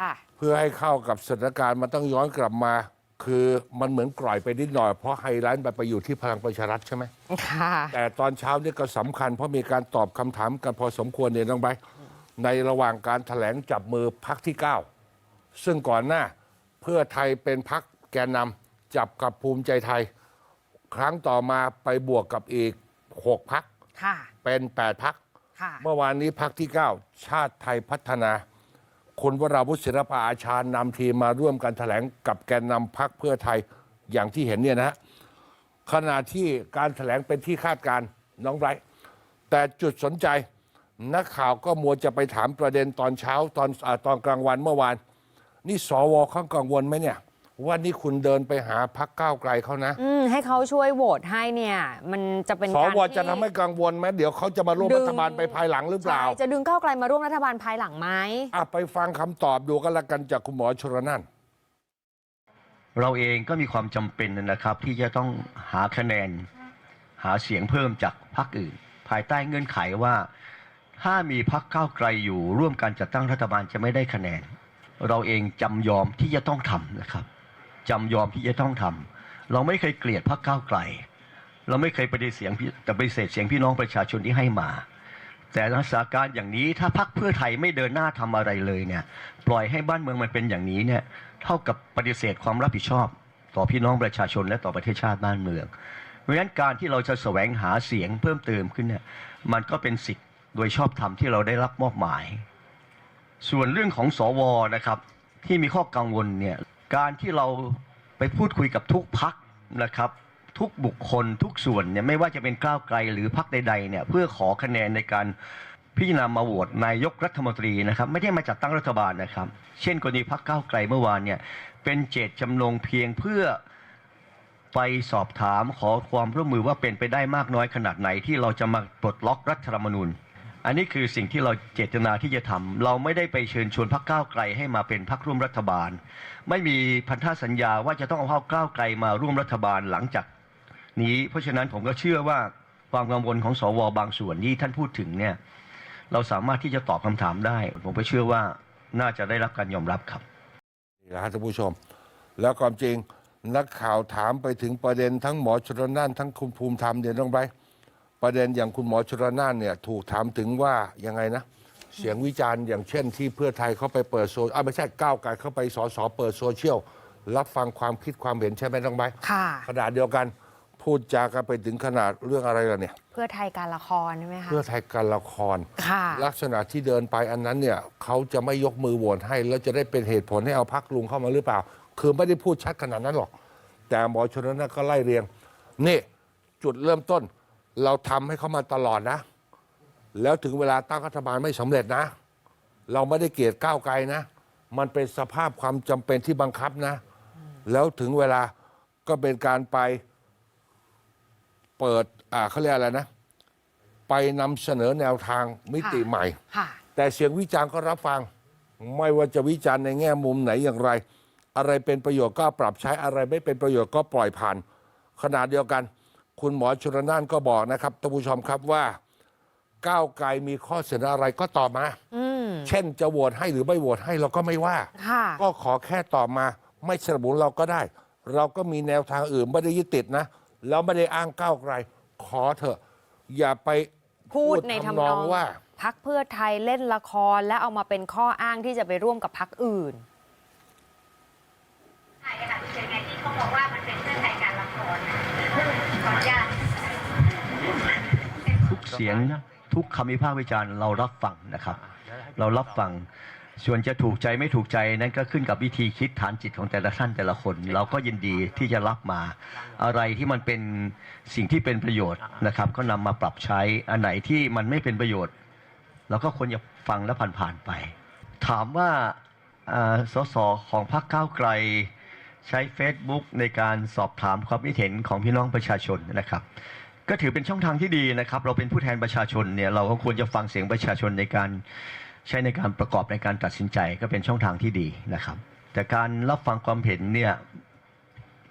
ค่ะ เพื่อให้เข้ากับสถานการณ์มันต้องย้อนกลับมา คือมันเหมือนกร่อยไปนิดหน่อย เพราะไฮไลท์มันไปอยู่ที่พลังประชารัฐใช่ไหมค่ะ แต่ตอนเช้านี่ก็สำคัญเพราะมีการตอบคำถามกันพอสมควรเนี่ยน้องใบร์ทในระหว่างการแถลงจับมือพักที่ 9 ซึ่งก่อนหน้าเพื่อไทยเป็นพักแกนนำจับกับภูมิใจไทย ครั้งต่อมาไปบวกกับอีก 6 พักค่ะ เป็น 8 พัก ค่ะ เมื่อวานนี้พักที่ 9 ชาติไทยพัฒนา คุณวราวุฒิศิลปะอาชาญนำทีมมาร่วมกันแถลงกับแกนนำพักเพื่อไทยอย่างที่เห็นเนี่ยนะฮะขณะที่การแถลงเป็นที่คาดการน้องไบรท์แต่จุดสนใจนักข่าวก็มัวจะไปถามประเด็นตอนเช้าตอนอตอนกลางวันเมื่อวาน นี่สวเขากังวลไหมเนี่ย ว่านี่คุณเดินไปหาพักก้าวไกลเขานะ อืมให้เขาช่วยโหวตให้เนี่ย มันจะเป็นสการวที่จะทำให้กังวลไหมเดี๋ยวเขาจะมาร่วมดึรังฐบาลไปภายหลังหรือเปล่า ใช่จะดึงก้าวไกลมาร่วมรัฐบาลภายหลังไหม อะไปฟังคำตอบดูกันละกันจากคุณหมอชรนั่นเราเองก็มีความจำเป็นนะครับ ที่จะต้องหาคะแนน หาเสียงเพิ่มจากพรรคอื่น ภายใต้เงื่อนไขว่า ถ้ามีพรรคก้าวไกลอยู่ร่วมกันจัดตั้งรัฐบาลจะไม่ได้คะแนน เราเองจำยอมที่จะต้องทำนะครับ จำยอมที่จะต้องทำเราไม่เคยเกลียดพรรคก้าวไกล เราไม่เคยปฏิเสียงแต่ปฏิเสธเสียงพี่น้องประชาชนที่ให้มา แต่สถานการณ์อย่างนี้ถ้าพรรคเพื่อไทยไม่เดินหน้าทำอะไรเลยเนี่ย ปล่อยให้บ้านเมืองมันเป็นอย่างนี้เนี่ยเท่ากับปฏิเสธความรับผิดชอบ ต่อพี่น้องประชาชนและต่อประเทศชาติบ้านเมืองเพราะฉะนั้นการที่เราจะแสวงหาเสียงเพิ่มเติมขึ้นเนี่ยมันก็เป็นสิทธิ์โดยชอบธรรมที่เราได้รับมอบหมาย ส่วนเรื่องของสวนะครับที่มีข้อกังวลเนี่ย การที่เราไปพูดคุยกับทุกพักนะครับทุกบุคคลทุกส่วนเนี่ยไม่ว่าจะเป็นก้าวไกลหรือพักใดๆเนี่ยเพื่อขอคะแนนในการพิจารณามาโหวตนายกรัฐมนตรีนะครับไม่ได้มาจัดตั้งรัฐบาลนะครับ เช่นกรณีพักก้าวไกลเมื่อวานเนี่ยเป็นเจตจำนงเพียงเพื่อไปสอบถามขอความร่วมมือว่าเป็นไปได้มากน้อยขนาดไหนที่เราจะมาปลดล็อกรัฐธรรมนูญ อันนี้คือสิ่งที่เราเจตนาที่จะทำเราไม่ได้ไปเชิญชวนพรรคก้าวไกลให้มาเป็นพรรคร่วมรัฐบาล ไม่มีพันธสัญญาว่าจะต้องเอาพรรคก้าวไกลมาร่วมรัฐบาลหลังจากนี้ เพราะฉะนั้นผมก็เชื่อว่าความกังวลของสวบางส่วนที่ท่านพูดถึงเนี่ยเราสามารถที่จะตอบคำถามได้ ผมก็เชื่อว่าน่าจะได้รับการยอมรับครับนี่นะฮะท่านผู้ชม แล้วความจริงนักข่าวถามไปถึงประเด็นทั้งหมอชรนานทั้งคุณภูมิธรรมเนี่ยต้องไป ประเด็นอย่างคุณหมอชรนานเนี่ยถูกถามถึงว่ายังไงนะ เสียงวิจารณ์อย่างเช่นที่เพื่อไทยเขาไปเปิดโซอ่าไม่ใช่ก้าวไกลเข้าไปสอสอเปิดโซเชียลรับฟังความคิดความเห็นใช่ไหมต้องไปค่ะขณะเดียวกัน พูดจากันไปถึงขนาดเรื่องอะไรล่ะเนี่ย เพื่อไทยการละครใช่ไหมคะ เพื่อไทยการละคร ค่ะ ลักษณะที่เดินไปอันนั้นเนี่ยเขาจะไม่ยกมือโหวตให้ แล้วจะได้เป็นเหตุผลให้เอาพักลุงเข้ามาหรือเปล่า คือไม่ได้พูดชัดขนาดนั้นหรอก แต่หมอชนน่านก็ไล่เรียงนี่จุดเริ่มต้น เราทำให้เขามาตลอดนะ แล้วถึงเวลาตั้งรัฐบาลไม่สำเร็จนะ เราไม่ได้เกลียดก้าวไกลนะ มันเป็นสภาพความจำเป็นที่บังคับนะ แล้วถึงเวลาก็เป็นการไปเปิดอ่าเขาเรียกอะไรนะ ไปนำเสนอแนวทางมิติค่ะใหม่ ค่ะ แต่เสียงวิจารณ์ก็รับฟัง ไม่ว่าจะวิจารณ์ในแง่มุมไหนอย่างไร อะไรเป็นประโยชน์ก็ปรับใช้อะไรไม่เป็นประโยชน์ก็ปล่อยผ่านขณะเดียวกัน คุณหมอชรนานก็บอกนะครับท่านผู้ชมครับว่า ก้าวไกลมีข้อเสนออะไรก็ตอบมาอืมเช่นจะโหวตให้หรือไม่โหวตให้เราก็ไม่ว่า ค่ะ ก็ขอแค่ตอบมา ไม่สนับสนุนเราก็ได้ เราก็มีแนวทางอื่นไม่ได้ยึดติดนะแล้วไม่ได้อ้างก้าวไกล ขอเถอะ อย่าไปพูดในทำนองว่า พักเพื่อไทยเล่นละครและเอามาเป็นข้ออ้างที่จะไปร่วมกับพักอื่น ใช่ค่ะคือยังไงที่เขาบอกว่า เสียงนะทุกคำวิพากษ์วิจารณ์เรารับฟังนะครับ เรารับฟังส่วนจะถูกใจไม่ถูกใจนั้นก็ขึ้นกับวิธีคิดฐานจิตของแต่ละท่านแต่ละคน เราก็ยินดีที่จะรับมา อะไรที่มันเป็นสิ่งที่เป็นประโยชน์นะครับ ก็นำมาปรับใช้อันไหนที่มันไม่เป็นประโยชน์เราก็ควรจะฟังและผ่านๆไป ถามว่าอ่าสสของพรรคก้าวไกลใช้ Facebook ในการสอบถามความคิดเห็นของพี่น้องประชาชนนะครับ ก็ถือเป็นช่องทางที่ดีนะครับ เราเป็นผู้แทนประชาชนเนี่ยเราก็ควรจะฟังเสียงประชาชนในการใช้ในการประกอบในการตัดสินใจก็เป็นช่องทางที่ดีนะครับ แต่การรับฟังความเห็นเนี่ย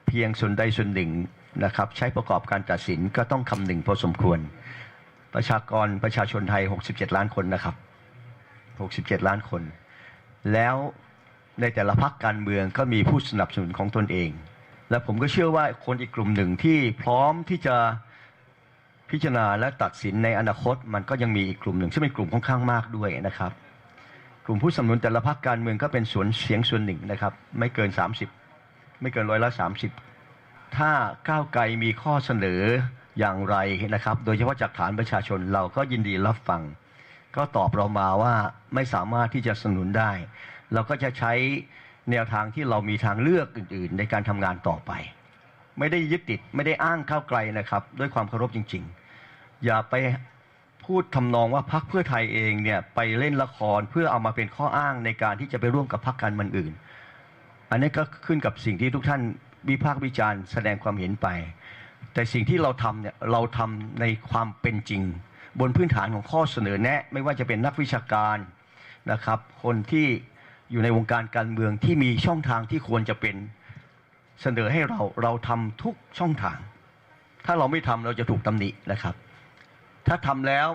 เพียงส่วนใดส่วนหนึ่งนะครับ ใช้ประกอบการตัดสินก็ต้องคำนึงพอสมควร ประชากรประชาชนไทย 67 ล้านคนนะครับ 67 ล้านคน แล้วในแต่ละพรรคการเมืองก็มีผู้สนับสนุนของตนเอง และผมก็เชื่อว่าคนอีกกลุ่มหนึ่งที่พร้อมที่จะ พิจารณาและตัดสินในอนาคต มันก็ยังมีอีกกลุ่มหนึ่ง ซึ่งเป็นกลุ่มค่อนข้างมากด้วยนะครับ กลุ่มผู้สนับสนุนแต่ละพรรคการเมืองก็เป็นส่วนเสียงส่วนหนึ่งนะครับ ไม่เกิน 30 ไม่เกินร้อยละ30 ถ้าก้าวไกลมีข้อเสนออย่างไรนะครับ โดยเฉพาะจากฐานประชาชนเราก็ยินดีรับฟัง ก็ตอบเรามาว่าไม่สามารถที่จะสนับสนุนได้ เราก็จะใช้แนวทางที่เรามีทางเลือกอื่น ๆ ในการทำงานต่อไป ไม่ได้ยึดติดไม่ได้อ้างก้าวไกลนะครับ ด้วยความเคารพจริง ๆ อย่าไปพูดทำนองว่าพรรคเพื่อไทยเองเนี่ยไปเล่นละครเพื่อเอามาเป็นข้ออ้างในการที่จะไปร่วมกับพรรคการเมืองอื่น อันนี้ก็ขึ้นกับสิ่งที่ทุกท่านวิพากษ์วิจารณ์แสดงความเห็นไป แต่สิ่งที่เราทำเนี่ยเราทำในความเป็นจริง บนพื้นฐานของข้อเสนอแนะ ไม่ว่าจะเป็นนักวิชาการนะครับ คนที่อยู่ในวงการการเมืองที่มีช่องทางที่ควรจะเป็น เสนอให้เราเราทำทุกช่องทาง ถ้าเราไม่ทำเราจะถูกตำหนินะครับ ถ้าทำแล้ว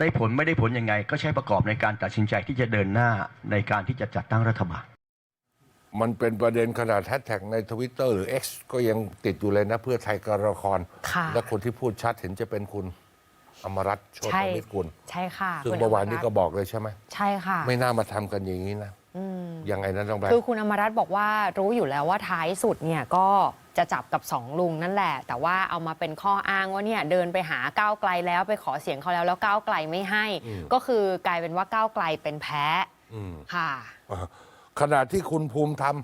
ได้ผลไม่ได้ผลยังไง ก็ใช้ประกอบในการตัดสินใจที่จะเดินหน้าในการที่จะจัดตั้งรัฐบาล มันเป็นประเด็นขนาดแฮชแท็กในทวิตเตอร์หรือ X ก็ยังติดอยู่เลยนะเพื่อไทยการละคร ค่ะและคนที่พูดชัดเห็นจะเป็นคุณอมรัตน์โชติใช่มิตรกุลใช่ค่ะซึ่งคุณเมื่อวานนี้ก็มรัตบอกเลยใช่ไหม ใช่ค่ะ ไม่น่ามาทำกันอย่างนี้นะอืม ยังไงนั้นต้องไปคือคุณอมรัตน์บอกว่ารู้อยู่แล้วว่าท้ายสุดเนี่ยก็จะจับกับสองลุงนั่นแหละ แต่ว่าเอามาเป็นข้ออ้างว่าเนี่ยเดินไปหาก้าวไกลแล้วไปขอเสียงเขาแล้วแล้วก้าวไกลไม่ให้อืมก็คือกลายเป็นว่าก้าวไกลเป็นแพ้อืมค่ะขณะที่คุณภูมิธรรม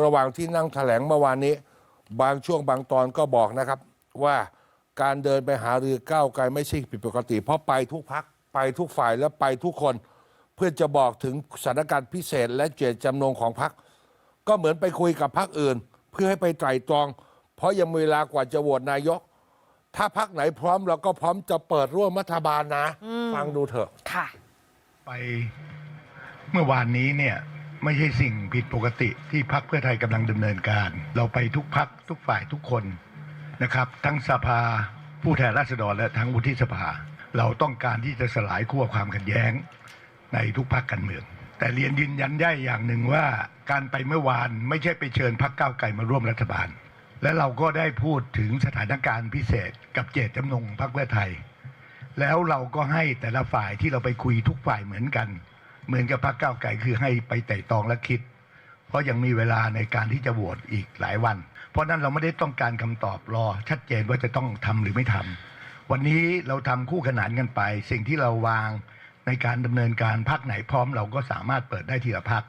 ระหว่างที่นั่งแถลงเมื่อวานนี้ บางช่วงบางตอนก็บอกนะครับ ว่าการเดินไปหารือก้าวไกลไม่ใช่ผิดปกติ เพราะไปทุกพักไปทุกฝ่ายและไปทุกคน เพื่อจะบอกถึงสถานการณ์พิเศษและเจตจำนงของพักก็เหมือนไปคุยกับพักอื่น เพื่อให้ไปไตร่ตรอง เพราะยังมีเวลากว่าจะโหวตนายก ถ้าพักไหนพร้อมเราก็พร้อมจะเปิดร่วมรัฐบาลนะ ฟังดูเถอะ ค่ะ ไปเมื่อวานนี้เนี่ยไม่ใช่สิ่งผิดปกติที่พักเพื่อไทยกำลังดำเนินการ เราไปทุกพักทุกฝ่ายทุกคนนะครับ ทั้งสภาผู้แทนราษฎรและทั้งวุฒิสภา เราต้องการที่จะสลายขั้วความขัดแย้ง ในทุกพักการเมือง แต่เรียนยืนยันได้อย่างหนึ่งว่าการไปเมื่อวานไม่ใช่ไปเชิญพักก้าวไกลมาร่วมรัฐบาล และเราก็ได้พูดถึงสถานการณ์พิเศษกับเจตจำนงพักเพื่อไทย แล้วเราก็ให้แต่ละฝ่ายที่เราไปคุยทุกฝ่ายเหมือนกัน เหมือนกับพรรคก้าวไกลคือให้ไปไต่ตองและคิด เพราะยังมีเวลาในการที่จะโหวตอีกหลายวัน เพราะนั้นเราไม่ได้ต้องการคำตอบรอ ชัดเจนว่าจะต้องทำหรือไม่ทำวันนี้เราทำคู่ขนานกันไป สิ่งที่เราวาง ในการดำเนินการพักไหนพร้อมเราก็สามารถเปิดได้ทีละพัก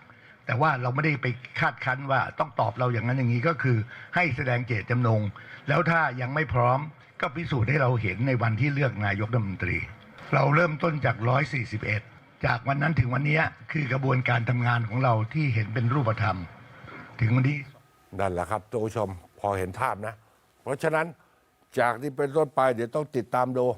แต่ว่าเราไม่ได้ไปคาดคั้นว่าต้องตอบเราอย่างนั้นอย่างนี้ก็คือ ให้แสดงเจตจำนง แล้วถ้ายังไม่พร้อมก็พิสูจน์ให้เราเห็นในวันที่เลือกนายกรัฐมนตรี เราเริ่มต้นจาก 141 จากวันนั้นถึงวันนี้คือกระบวนการทำงานของเราที่เห็นเป็นรูปธรรม ถึงวันนี้นั่นแหละครับท่านผู้ชมพอเห็นภาพนะ เพราะฉะนั้นจากนี้เป็นต้นไปเดี๋ยวต้องติดตามดู